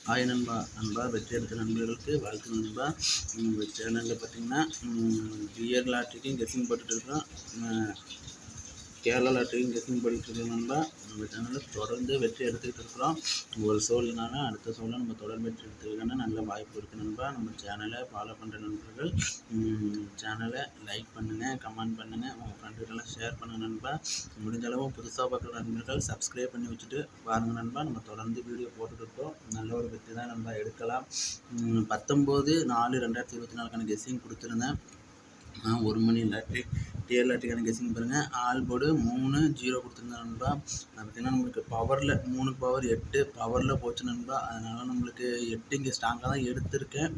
Hi நண்பா நண்பா வெற்றி எடுத்த நண்பர்களுக்கு வாழ்த்து நண்பா. சேனலில் பார்த்தீங்கன்னா பியர் லாட்ரிக்கும் கெஸ்ஸிங் போட்டுட்டு இருக்கோம் கேரளா லாட்ரிக்கும் கெஸ்ஸிங் போட்டுட்டு இருக்கோம் நண்பா நம்ம சேனலில் தொடர்ந்து வெற்றி எடுத்துக்கிட்டு இருக்கிறோம். ஒரு சோல்னாலும் அடுத்த சோலில் நம்ம தொடர் வெற்றி எடுத்துக்கிறதுக்கான நல்ல வாய்ப்பு இருக்குது நண்பா. நம்ம சேனலை ஃபாலோ பண்ணுற நண்பர்கள் சேனலை லைக் பண்ணுங்கள் கமெண்ட் பண்ணுங்கள் உங்கள் ஃப்ரெண்டுக்கெல்லாம் ஷேர் பண்ணுங்கள் நண்பா. முடிஞ்ச அளவு புதுசாக பார்க்குற நண்பர்கள் சப்ஸ்கிரைப் பண்ணி வச்சுட்டு பாருங்கள் நண்பா. நம்ம தொடர்ந்து வீடியோ போட்டுட்டு இருக்கோம். நல்ல ஒரு வெற்றி தான் நண்பா எடுக்கலாம். பத்தொம்போது நாலு ரெண்டாயிரத்தி இருபத்தி நாலுக்கான கெஸ்ஸிங் கொடுத்துருந்தேன். நான் ஒரு மணி லாட்ரி டிஎல் லாட்ரிக்கான கெஸிங் பாருங்கள் ஆல் போர்டு மூணு ஜீரோ கொடுத்துருந்தேன் நண்பா. அது பார்த்திங்கன்னா நம்மளுக்கு பவரில் மூணு பவர் எட்டு பவரில் போச்சு நண்பா. அதனால் நம்மளுக்கு எட்டு இங்கே ஸ்ட்ராங்காக தான் எடுத்திருக்கேன்.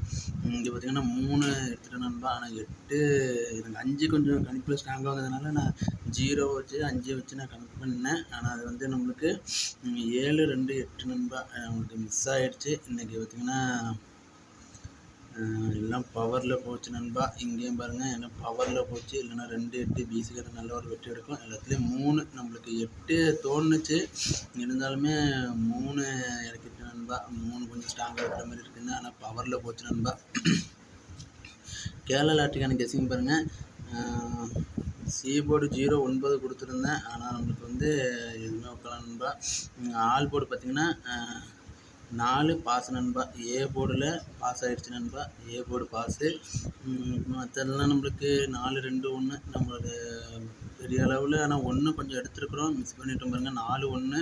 இங்கே பார்த்திங்கன்னா மூணு எடுத்துட்டேன் நண்பா. ஆனால் எட்டு எனக்கு அஞ்சு கொஞ்சம் கணிப்பில் ஸ்ட்ராங்காக வந்ததுனால நான் ஜீரோ வச்சு அஞ்சு வச்சு நான் கணக்கு பண்ணேன் ஆனால் அது வந்து நம்மளுக்கு ஏழு ரெண்டு எட்டு நண்பா. உங்களுக்கு நம்மளுக்கு மிஸ் ஆகிடுச்சு இன்றைக்கி பார்த்திங்கன்னா எல்லாம் பவரில் போச்சு நண்பா. இங்கேயும் பாருங்கள் ஏன்னா பவரில் போச்சு. இல்லைன்னா ரெண்டு எட்டு பிசிக்கிற நல்ல ஒரு வெற்றி எடுக்கும். எல்லாத்துலேயும் மூணு நம்மளுக்கு எட்டு தோணுச்சு. இருந்தாலுமே மூணு இறக்கிட்டு நண்பா. மூணு கொஞ்சம் ஸ்ட்ராங்காக இருக்கிற மாதிரி இருக்குங்க ஆனால் பவரில் போச்சு நண்பா. கேரளா லாட்ரிக்கான கெஸிங் பாருங்கள் சீபோர்டு ஜீரோ ஒன்பது கொடுத்துருந்தேன். ஆனால் நம்மளுக்கு வந்து எதுவுமே உட்கல நண்பா. ஆல் போர்டு பார்த்தீங்கன்னா நாலு பாஸ் நண்பா ஏ போர்டில் பாஸ் ஆகிடுச்சு நண்பா ஏ போர்டு பாஸு. மற்றதெல்லாம் நம்மளுக்கு நாலு ரெண்டு ஒன்று நம்மளுக்கு பெரிய அளவில். ஆனால் ஒன்று கொஞ்சம் எடுத்துருக்குறோம். மிஸ் பண்ணிட்டோம் பாருங்கள் நாலு ஒன்று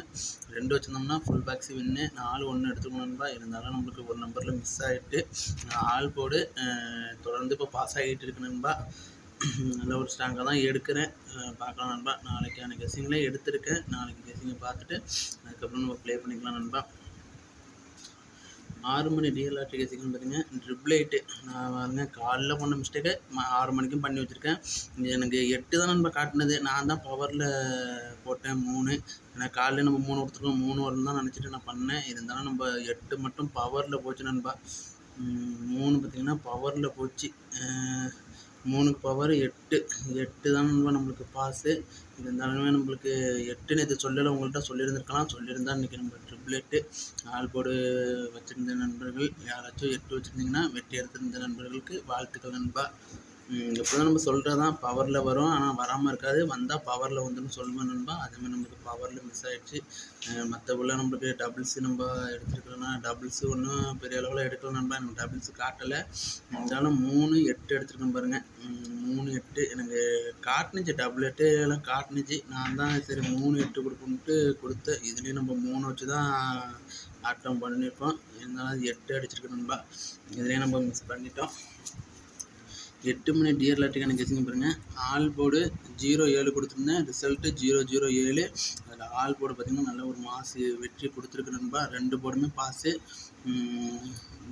ரெண்டு வச்சுருந்தோம்னா ஃபுல் பேக்ஸு வின்னு நாலு ஒன்று எடுத்துக்கணும் நண்பா. இருந்தாலும் நம்மளுக்கு ஒரு நம்பரில் மிஸ் ஆகிட்டு ஆல் போர்டு தொடர்ந்து இப்போ பாஸ் ஆகிட்டு இருக்கு நண்பா. நல்ல ஒரு ஸ்ட்ராங்காக தான் எடுக்கிறேன். பார்க்கலாம் நண்பா. நாளைக்கான கெஸ்ஸிங்லேயே எடுத்திருக்கேன். நாளைக்கு கெஸிங்கை பார்த்துட்டு அதுக்கப்புறம் நம்ம ப்ளே பண்ணிக்கலாம் நண்பா. ஆறு மணி ரியல் ஆர்டி கெஸ்ஸிங்னு பார்த்தீங்க ட்ரிபிள் எயிட்டு நான் வந்து காலைல பண்ண மிஸ்டேக்கை ஆறு மணிக்கும் பண்ணி வச்சுருக்கேன். எனக்கு எட்டு தான் நம்ம காட்டினது. நான் தான் பவரில் போட்டேன் மூணு. ஏன்னா காலையில் நம்ம மூணு கொடுத்துருக்கோம். மூணு வரணும் தான் நினச்சிட்டு நான் பண்ணேன். இருந்தாலும் நம்ம எட்டு மட்டும் பவரில் போச்சு நண்பா. மூணு பார்த்திங்கன்னா பவரில் போச்சு. மூணுக்கு பவர் எட்டு. எட்டு தான் நண்பா நம்மளுக்கு பாஸு இருந்தாலுமே நம்மளுக்கு எட்டு நேற்று சொல்லலை உங்கள்கிட்ட சொல்லியிருந்திருக்கலாம் சொல்லியிருந்தா இன்றைக்கி நம்ம ட்ரிபிள் எட்டு ஆல் போர்டு வச்சுருந்த நண்பர்கள் யாராச்சும் எட்டு வச்சுருந்தீங்கன்னா வெட்டி எடுத்திருந்த நண்பர்களுக்கு வாழ்த்துக்கள் நண்பா. எப்போ தான் நம்ம சொல்கிறதான் பவரில் வரும். ஆனால் வராமல் இருக்காது. வந்தால் பவரில் வந்துன்னு சொல்லுவேன் நண்பா. அதேமாதிரி நம்மளுக்கு பவரில் மிஸ் ஆகிடுச்சு மற்றபடிலாம் நம்மளுக்கு டபுள்ஸு நம்ம எடுத்துருக்கலன்னா டபுள்ஸு ஒன்றும் பெரிய அளவில் எடுக்கல நண்பா. எனக்கு டபுள்ஸு காட்டலை. இருந்தாலும் மூணு எட்டு எடுத்துருக்கேன் பாருங்கள் மூணு எட்டு. எனக்கு காட்டுனுச்சு. டபுள் எட்டு எல்லாம் காட்டுனுச்சு. நான் தான் சரி மூணு எட்டு கொடுக்கணுன்ட்டு கொடுத்தேன். இதுலேயும் நம்ம மூணு வச்சு தான் ஆட்டம் பண்ணியிருக்கோம் இருந்தாலும் அது எட்டு அடிச்சிருக்கு நண்பா. இதுலேயும் நம்ம மிஸ் பண்ணிட்டோம். எட்டு மணி டியர் லாட்டுக்கான கெஸிங் பாருங்கள் ஆல் போர்டு ஜீரோ ஏழு கொடுத்துருந்தேன். ரிசல்ட்டு ஜீரோ ஜீரோ ஏழு. அதில் ஆல் போர்டு பார்த்திங்கன்னா நல்ல ஒரு மாசு வெற்றி கொடுத்துருக்கு நண்பா. ரெண்டு போர்டுமே பாஸு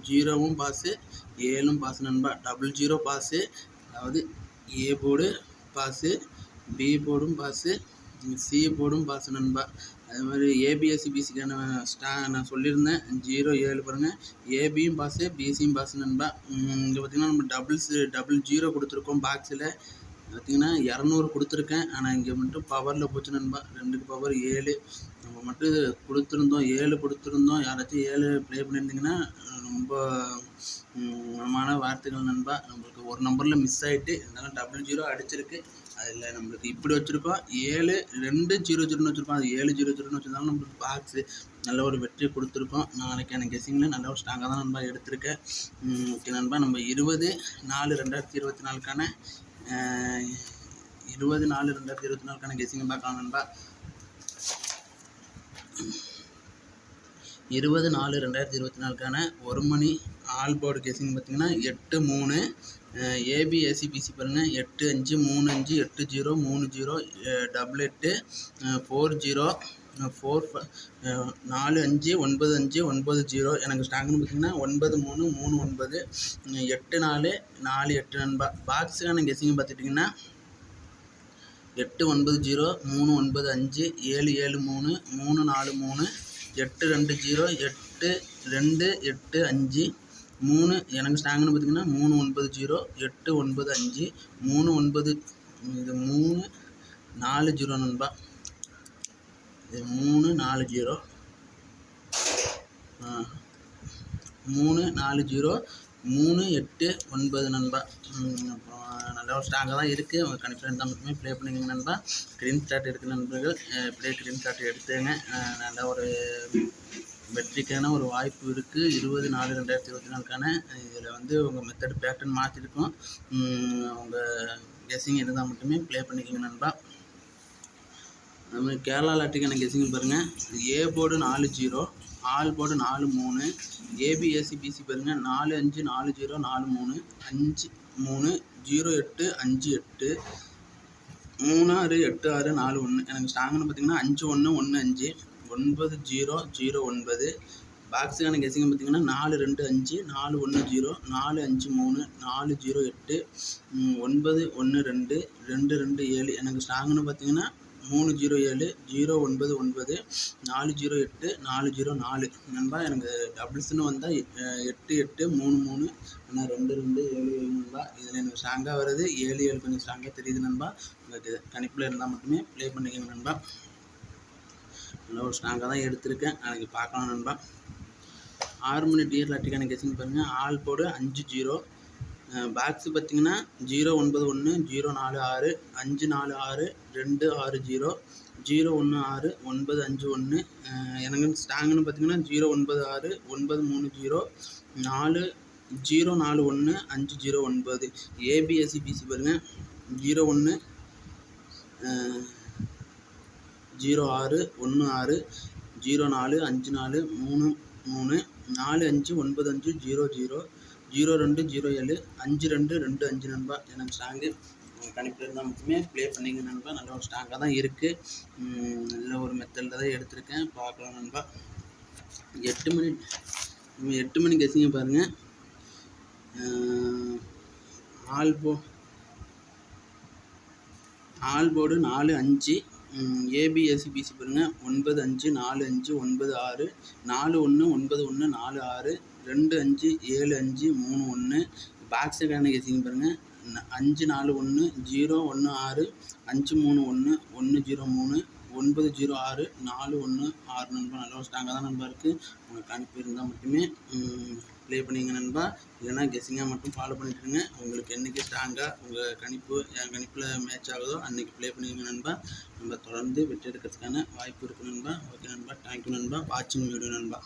ஜீரோவும் பாஸு ஏழும் பாஸ் நண்பா. டபுள் ஜீரோ பாஸு அதாவது ஏ போர்டு பாஸு பி போர்டும் பாஸு சிஏ போர்டும் பாஸ் நண்பா. அது மாதிரி ஏபிஎஸ்சி பிசிக்கான ஸ்டா நான் சொல்லியிருந்தேன். ஜீரோ ஏழு பாருங்கள் ஏபியும் பாஸு பிசியும் பாஸ் நண்பா. இங்கே பார்த்தீங்கன்னா நம்ம டபுள்ஸ் டபுள் ஜீரோ கொடுத்துருக்கோம் பாக்ஸில் பார்த்தீங்கன்னா இரநூறு கொடுத்துருக்கேன். ஆனால் இங்கே மட்டும் பவரில் போச்சு நண்பா. ரெண்டுக்கு பவர் ஏழு. நம்ம மட்டும் கொடுத்துருந்தோம் ஏழு கொடுத்துருந்தோம். யாராச்சும் ஏழு ப்ளே பண்ணியிருந்தீங்கன்னா ரொம்ப மனமான வார்த்தைகள் நண்பா. நம்மளுக்கு ஒரு நம்பரில் மிஸ் ஆகிட்டு இருந்தாலும் டபுள் ஜீரோ அடிச்சிருக்கு. அதில் நம்மளுக்கு இப்படி வச்சுருக்கோம். ஏழு ரெண்டு ஜீரோ ஜீரோன்னு வச்சுருக்கோம். அது ஏழு ஜீரோ ஜீரோன்னு வச்சுருந்தாலும் நம்மளுக்கு பாக்ஸு நல்ல ஒரு வெற்றி கொடுத்துருக்கோம். நாளைக்கான கெஸிங்கில் நல்ல ஒரு ஸ்ட்ராங்காக தான் நண்பா எடுத்திருக்கேன். ஓகே நண்பா. நம்ம இருபது நாலு ரெண்டாயிரத்தி இருபத்தி நாலுக்கான இருபது நாலு ரெண்டாயிரத்தி இருபத்தி நாலுக்கான கெஸிங்கை பார்க்கலாம் நண்பா. இருபது நாலு ரெண்டாயிரத்தி இருபத்தி நாலுக்கான ஒரு மணி ஆல் போர்டு கேசிங் பார்த்தீங்கன்னா எட்டு மூணு ஏபி ஏசிபிசி பாருங்கள் எட்டு அஞ்சு மூணு அஞ்சு எட்டு ஜீரோ மூணு ஜீரோ டபுள் எட்டு ஃபோர் ஜீரோ ஃபோர் நாலு அஞ்சு ஒன்பது அஞ்சு ஒன்பது ஜீரோ. எனக்கு ஸ்டாங்க்னு பார்த்தீங்கன்னா ஒன்பது மூணு மூணு ஒன்பது எட்டு நாலு நாலு எட்டு நண்பா. பாக்ஸுக்கான கெஸிங் பார்த்துட்டிங்கன்னா எட்டு ஒன்பது ஜீரோ மூணு ஒன்பது அஞ்சு ஏழு ஏழு மூணு மூணு நாலு மூணு எட்டு ரெண்டு ஜீரோ எட்டு ரெண்டு எட்டு அஞ்சு மூணு எனக்கு ஸ்டாங்னு பார்த்தீங்கன்னா மூணு ஒன்பது ஜீரோ எட்டு ஒன்பது அஞ்சு மூணு ஒன்பது இது மூணு நாலு ஜீரோ நண்பா. இது மூணு நாலு ஜீரோ. மூணு நாலு ஜீரோ மூணு எட்டு ஒன்பது நண்பா. அப்புறம் நல்ல ஒரு ஸ்ட்ராங்காக தான் இருக்குது உங்கள் கணிப்பில் தான் மட்டுமே ப்ளே பண்ணிக்கங்க நண்பா. க்ரீன் ஷாட் எடுக்க நண்பர்கள். அஹ், இப்படியே க்ரீன் ஷாட் எடுத்துங்க நல்ல ஒரு வெற்றிக்கான ஒரு வாய்ப்பு இருக்குது இருபது நாலு ரெண்டாயிரத்தி இருபத்தி நாலுக்கான. இதில் வந்து உங்கள் மெத்தட் பேட்டர்ன் மாற்றிருக்கோம் உங்கள் கெஸிங் இருந்தால் மட்டுமே ப்ளே பண்ணிக்கங்க நண்பா. நம்ம கேரளா லாட்டுக்கான கெஸிங் பாருங்கள் ஏ போர்டு நாலு ஜீரோ ஆல் போர்டு நாலு மூணு ஏபிஎஸ்சி பிசி பாருங்கள் நாலு அஞ்சு நாலு ஜீரோ நாலு மூணு அஞ்சு. மூணு ஜீரோ எட்டு அஞ்சு எட்டு மூணு ஆறு எட்டு ஆறு நாலு ஒன்று எனக்கு ஸ்ட்ராங்னு பார்த்தீங்கன்னா அஞ்சு ஒன்று ஒன்று அஞ்சு ஒன்பது ஜீரோ ஜீரோ ஒன்பது. பாக்ஸுக்கான கெஸிங் பார்த்தீங்கன்னா நாலு ரெண்டு அஞ்சு நாலு ஒன்று ஜீரோ நாலு அஞ்சு மூணு நாலு ஜீரோ எட்டு ஒன்பது ஒன்று ரெண்டு ரெண்டு ரெண்டு ஏழு. எனக்கு ஸ்ட்ராங்னு பார்த்தீங்கன்னா மூணு ஜீரோ ஏழு ஜீரோ ஒன்பது ஒன்பது நாலு ஜீரோ எட்டு நாலு ஜீரோ நாலு. நண்பா எனக்கு டபுள்ஸ்னு வந்தால் எட்டு எட்டு மூணு மூணு ஆனால் ரெண்டு ரெண்டு ஏழு ஏழு நண்பா. இதில் எனக்கு ஸ்ட்ராங்காக வருது ஏழு ஏழு கொஞ்சம் ஸ்ட்ராங்காக தெரியுது நண்பா. உங்களுக்கு கணிப்பில் இருந்தால் மட்டுமே ப்ளே பண்ணிக்கோங்க நண்பா. நல்லா ஒரு ஸ்ட்ராங்காக தான் எடுத்திருக்கேன். நாளைக்கு பார்க்கலாம் நண்பா. ஆறு மணி டியர் லாட்டிக்கான கெஸிங் பாருங்கள் ஆல் போடு அஞ்சு ஜீரோ. பாக்ஸு பார்த்தீங்கன்னா ஜீரோ ஒன்பது ஒன்று ஜீரோ நாலு ஆறு அஞ்சு நாலு ஆறு ரெண்டு ஆறு ஜீரோ ஜீரோ ஒன்று ஆறு ஒன்பது அஞ்சு ஒன்று எனக்கு ஸ்டாங்குன்னு பார்த்தீங்கன்னா ஜீரோ ஒன்பது ஆறு ஒன்பது மூணு ஜீரோ நாலு ஜீரோ நாலு ஒன்று அஞ்சு ஜீரோ ஒன்பது. ஏபிஎஸ்சி பிசி பாருங்கள் ஜீரோ ஒன்று ஜீரோ ஆறு ஒன்று ஆறு ஜீரோ நாலு அஞ்சு நாலு மூணு மூணு. நாலு அஞ்சு ஒன்பது அஞ்சு ஜீரோ ஜீரோ ஜீரோ ரெண்டு ஜீரோ ஏழு அஞ்சு ரெண்டு ரெண்டு அஞ்சு நண்பா எனக்கு ஸ்ட்ராங்கு கணிப்பில் இருந்தால் மட்டுமே ப்ளே பண்ணிங்க நண்பா. நல்ல ஒரு ஸ்ட்ராங்காக தான் இருக்குது நல்ல ஒரு மெத்தடில் தான் எடுத்திருக்கேன். பார்க்கலாம் நண்பா. எட்டு மணி எட்டு மணி கெஸிங்க பாருங்கள் ஆல் போ ஆல் போர்டு நாலு அஞ்சு ஏபிஎஸ்சி பிசி பாருங்கள் ஒன்பது அஞ்சு நாலு அஞ்சு ஒன்பது ஆறு நாலு ஒன்று ஒன்பது ஒன்று நாலு ஆறு ரெண்டு அஞ்சு ஏழு அஞ்சு மூணு ஒன்று பாக்ஸுக்கான கெஸிங் பாருங்கள் அஞ்சு நாலு ஒன்று ஜீரோ ஒன்று ஆறு அஞ்சு மூணு ஒன்று ஒன்று ஜீரோ மூணு ஒன்பது ஜீரோ ஆறு நாலு ஒன்று ஆறு நண்பா நல்லா ஸ்ட்ராங்காக தான் நண்பா இருக்குது உங்களுக்கு அனுப்பி இருந்தால் மட்டுமே ப்ளே பண்ணிங்க நண்பா? இல்லைன்னா கெஸ்ஸிங்காக மட்டும் ஃபாலோ பண்ணிட்டுருங்க உங்களுக்கு என்றைக்கு ஸ்ட்ராங்காக உங்கள் கணிப்பு என் கணிப்பில் மேட்ச் ஆகுதோ அன்றைக்கி ப்ளே பண்ணிங்க நண்பா. நம்ம தொடர்ந்து வெற்றி எடுக்கிறதுக்கான வாய்ப்பு இருக்குது நண்பா. ஓகே நண்பா. தேங்க்யூ நண்பா. வாட்சிங் வீடியோ நண்பா.